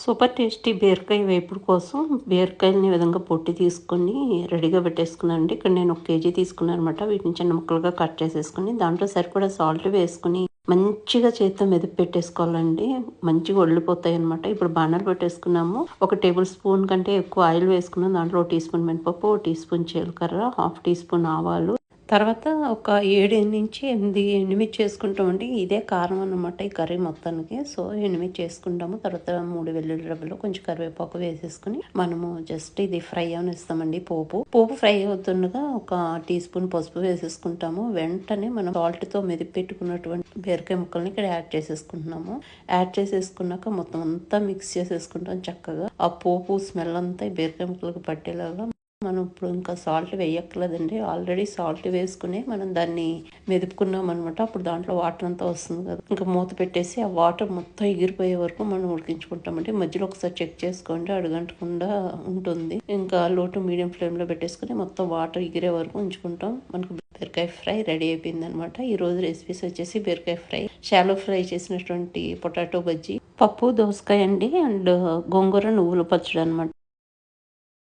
Super tasty బీరకాయ వేపుడు కోసం బీరకాయలని విధంగా పొట్టి తీసుకొని రెడీగా పెట్టేసుకున్నాను అండి ఇక్కడ నేను ఒక కేజీ తీసుకున్నాను అనమాట వీటిని చిన్న ముక్కలుగా కట్ చేసేసుకుని దాంట్లో సరిపడా సాల్ట్ వేసుకుని మంచిగా చేతితో మెదిపి పెట్టేసుకోవాలండి. మంచిగా ఒళ్ళిపోతాయి అనమాట ఇప్పుడు బాణాలు పెట్టేసుకున్నాము. ఒక టేబుల్ స్పూన్ కంటే ఎక్కువ ఆయిల్ వేసుకున్నాం. దాంట్లో ఒక టీ స్పూన్ మినపప్పు ఒక టీ స్పూన్ జీలకర్ర హాఫ్ టీ స్పూన్ ఆవాలు. తర్వాత ఒక ఏడు నుంచి ఎనిమిది ఎనిమిది చేసుకుంటామండి ఇదే కారం అన్నమాట ఈ కర్రీ మొత్తానికి. సో ఎనిమిది చేసుకుంటాము. తర్వాత మూడు వెల్లుల్లి రవ్వలు కొంచెం కరివేపాకు వేసేసుకుని మనము జస్ట్ ఇది ఫ్రై అని ఇస్తామండి పోపు. పోపు ఫ్రై అవుతుండగా ఒక టీ స్పూన్ పసుపు వేసేసుకుంటాము. వెంటనే మనం సాల్ట్తో మెదిపి పెట్టుకున్నటువంటి బీరకాయ ముక్కల్ని ఇక్కడ యాడ్ చేసేసుకుంటున్నాము. యాడ్ చేసేసుకున్నాక మొత్తం అంతా మిక్స్ చేసేసుకుంటాం చక్కగా. ఆ పోపు స్మెల్ అంతా బీరకాయ ముక్కలకు పట్టేలాగా మనం ఇప్పుడు ఇంకా సాల్ట్ వేయక్కర్లేదండి. ఆల్రెడీ సాల్ట్ వేసుకుని మనం దాన్ని మెదుపుకున్నాం అనమాట అప్పుడు దాంట్లో వాటర్ అంతా వస్తుంది కదా. ఇంకా మూత పెట్టేసి ఆ వాటర్ మొత్తం ఎగిరిపోయే వరకు మనం ఉడికించుకుంటామండి. మధ్యలో ఒకసారి చెక్ చేసుకోండి. అడగంటకుండా ఉంటుంది. ఇంకా లోటు మీడియం ఫ్లేమ్లో పెట్టేసుకుని మొత్తం వాటర్ ఎగిరే వరకు ఉంచుకుంటాం. మనకు బీరకాయ ఫ్రై రెడీ అయిపోయింది అనమాట ఈ రోజు రెసిపీస్ వచ్చేసి బీరకాయ ఫ్రై షాలో ఫ్రై చేసినటువంటి పొటాటో బజ్జీ పప్పు దోసకాయ అండి అండ్ గోంగూర నువ్వుల పచ్చడి అనమాట